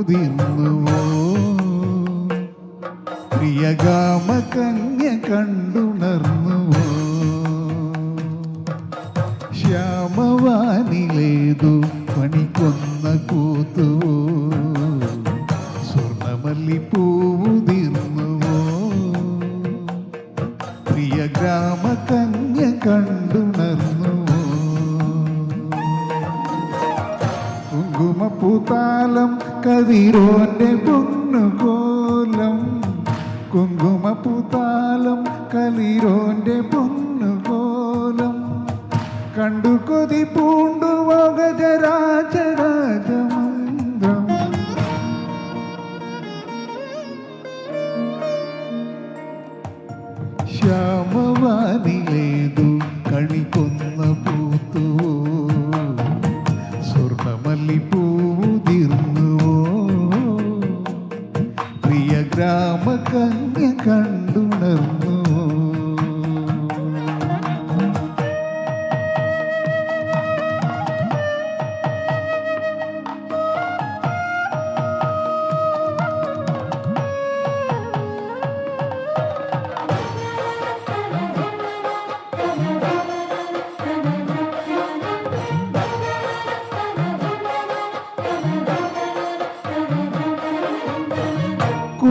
സ്വർണമല്ലിപ്പൂതിർന്നുവോ പ്രിയകാമ കന്യ കണ്ടുണർന്നുവോ? ശ്യാമവാനിലേതു പണിക്കൊന്ന കൂത്തുവോ? സ്വർണമല്ലി പ്രിയ കുങ്കുമപ്പൂത്താലം കലിരോന്റെ പൊന്നുകോലം കണ്ടു കൊതി പൂണ്ടു ഗജരാജരാജമന്ത്രം. ശ്യാമവാനിലേതു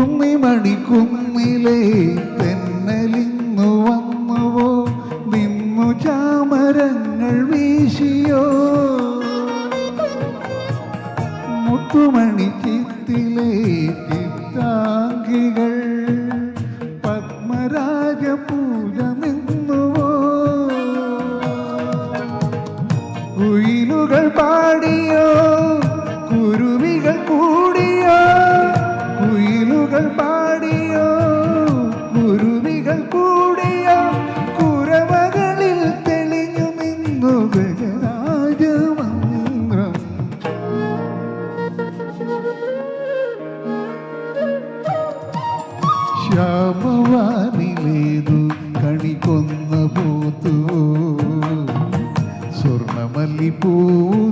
കുന്നിമണി കുന്നിലെ തെന്നലിന്നു വന്നുവോ? നിന്നു ചാമരങ്ങൾ വീശിയോ? മുത്തുമണി ചിത്തിലെ ചിത്താങ്കികൾ പത്മരാജ പൂജ നിന്നുവോ കുയിലുകൾ പാടിയോ? കുരുവികൾ ശ്യാമവാനിലേതു കണിക്കൊന്ന പൂത്തുവോ സ്വർണമല്ലിപ്പൂതിർന്നുവോ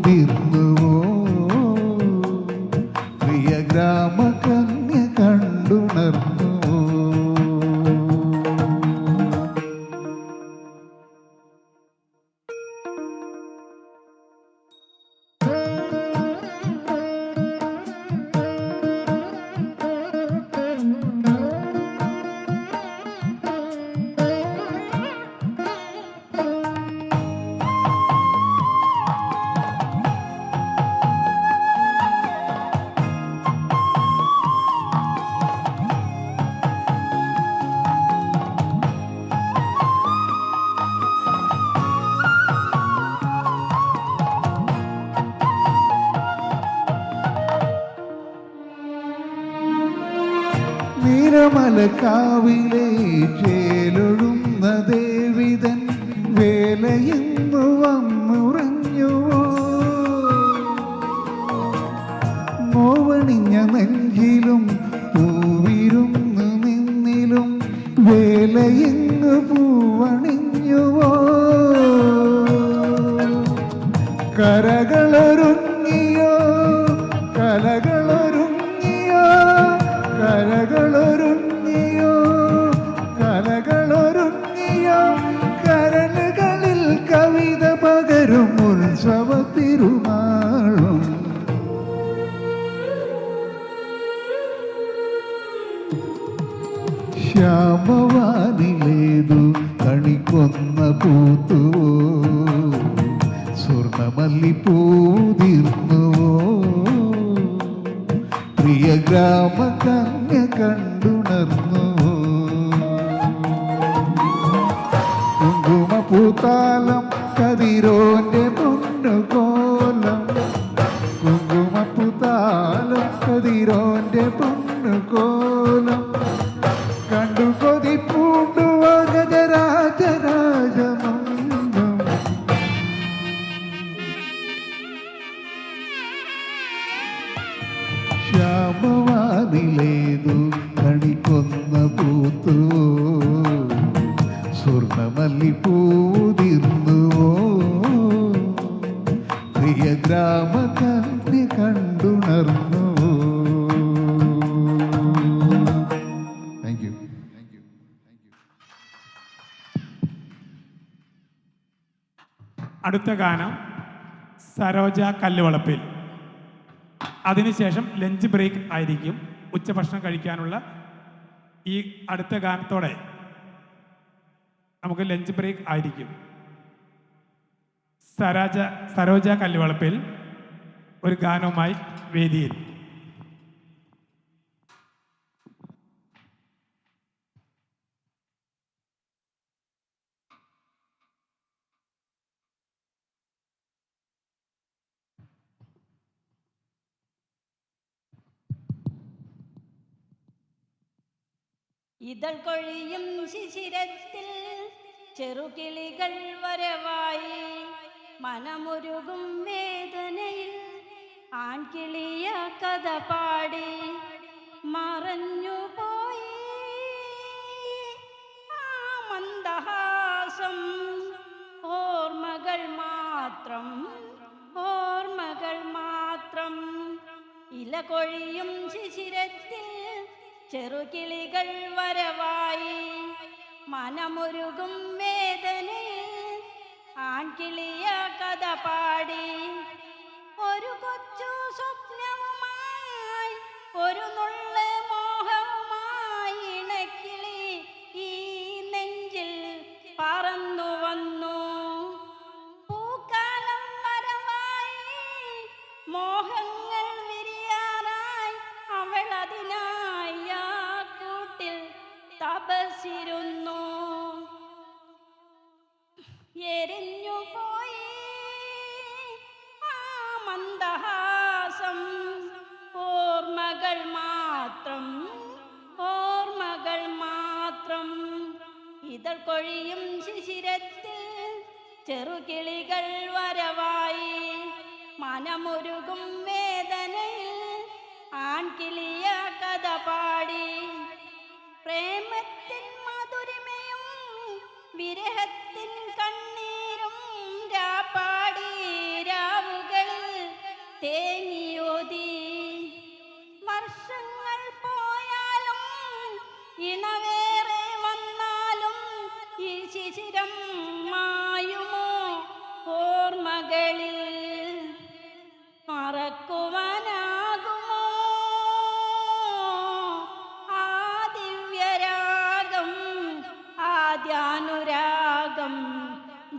നീരമലക്കാവിലെ ചേലൊഴുന്ന ശ്യാമവാനിലേതു കണിക്കൊന്ന പൂത്തുവോ? സ്വർണമല്ലിപ്പൂതിർന്നുവോ പ്രിയ ഗ്രാമ കന്യ കണ്ടുണർന്നുവോ? കുങ്കുമപ്പൂത്താലം കതിരോന്റെ പൊന്നുകോലം. കുങ്കുമപ്പൂത്താലം കതിരോന്റെ പൊന്നുകോലം സ്വർണമല്ലിപ്പൂതിർന്നുവോ പ്രിയ ഗ്രാമ ഗ്രാമകന്യ കണ്ടുണർന്നു അടുത്ത ഗാനം സരോജ കല്ലുവളപ്പിൽ. അതിനുശേഷം ലഞ്ച് ബ്രേക്ക് ആയിരിക്കും. ഉച്ചഭക്ഷണം കഴിക്കാനുള്ള ഈ അടുത്ത ഗാനത്തോടെ നമുക്ക് ലഞ്ച് ബ്രേക്ക് ആയിരിക്കും. സരോജ സരോജ കല്ലുവളപ്പിൽ ഒരു ഗാനവുമായി വേദിയിൽ. ഇതൾ കൊഴിയും ശിശിരത്തിൽ ചെറുകിളികൾ വരവായി. മനമുരുകും വേദനയിൽ ആൺകിളിയ കഥ പാടി. മറഞ്ഞു പോയി ആ മന്ദഹാസം. ഓർമ്മകൾ മാത്രം ഓർമ്മകൾ മാത്രം. ഇല കൊഴിയും ശിശിരത്തിൽ ചെറുകിളികൾ വരവായി. മനമുരുകും വേദനയിൽ. ആൺകിളിയ കഥ പാടി. ഒരു കൊച്ചു സ്വപ്നവുമായി ഒരു നുള്ള് എരിഞ്ഞു പോയി ആ മന്ദഹാസം. ഓർമ്മകൾ മാത്രം ഓർമ്മകൾ മാത്രം. ഇതൾ കൊഴിയും ശിശിരത്തിൽ ചെറുകിളികൾ വരവായി. മനമുരുകും വേദനയിൽ ആൺകിളിയ കഥ പാടി. മധുരിമയും വിരഹത്തിൻ കണ്ണീരും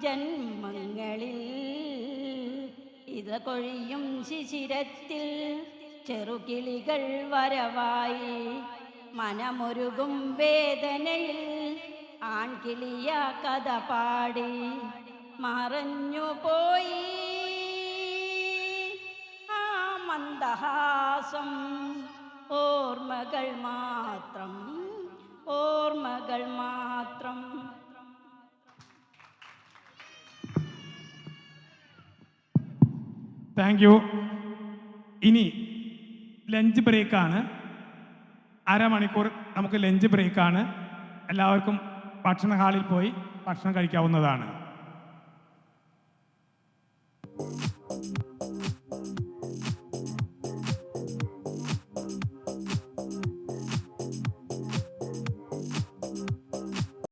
ജന്മങ്ങളിൽ ഇത കൊഴിയും ശിശിരത്തിൽ ചെറുകിളികൾ വരവായി മനമൊരുകും വേദനയിൽ ആൺകിളിയ കഥ പാടി മറഞ്ഞു പോയി. ആ മന്ദഹാസം ഓർമ്മകൾ മാത്രം ഓർമ്മകൾ മാത്രം താങ്ക് യു ഇനി ലഞ്ച് ബ്രേക്കാണ് അരമണിക്കൂർ നമുക്ക് ലഞ്ച് ബ്രേക്കാണ് എല്ലാവർക്കും ഭക്ഷണ ഹാളിൽ പോയി ഭക്ഷണം കഴിക്കാവുന്നതാണ്.